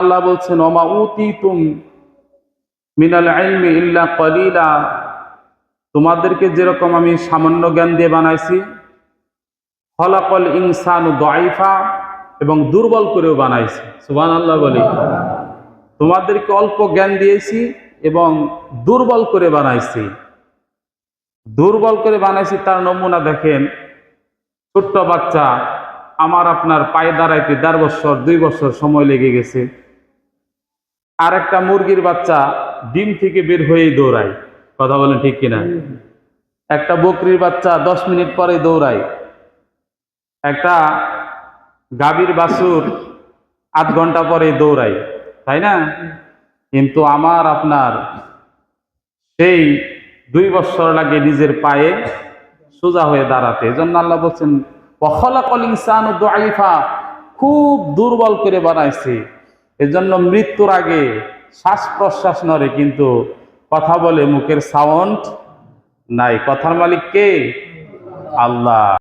আল্লাহ বলছেন, ওমা উতি তুম মিনাল ইলমি ইল্লা কলিলা। তোমাদেরকে যেরকম আমি সামান্য জ্ঞান দিয়ে বানাইছি ফলাকল ইনসানু দাইফা এবং দুর্বল করেও বানাইছি। সুবান আল্লাহ বলি। তোমাদেরকে অল্প জ্ঞান দিয়েছি এবং দুর্বল করে বানাইছি। দুর্বল করে বানাইছি তার নমুনা দেখেন, ছোট্ট বাচ্চা, আমার আপনার পায়ে দাঁড়াইতে দেড় বছর, দুই বছর সময় লেগে গেছে। আর একটা মুরগির বাচ্চা ডিম থেকে বের হয়েই দৌড়ায়। কথা বলেন ঠিক কিনা? একটা বকরির বাচ্চা দশ মিনিট পরে দৌড়ায়। একটা গাভীর বাছুর আধ ঘণ্টা পরে দৌড়ায়। তাই না? কিন্তু আমার আপনার সেই দুই বছর লাগে নিজের পায়ে সোজা হয়ে দাঁড়াতে। এজন্য আল্লাহ বলছেন অখলাকল ইনসান খুব দুর্বল করে বানাইছে। এজন্য মৃত্যুর আগে শ্বাস প্রশ্বাস নরে কিন্তু কথা বলে মুখের সাউন্ড নাই। কথার মালিক কে? আল্লাহ।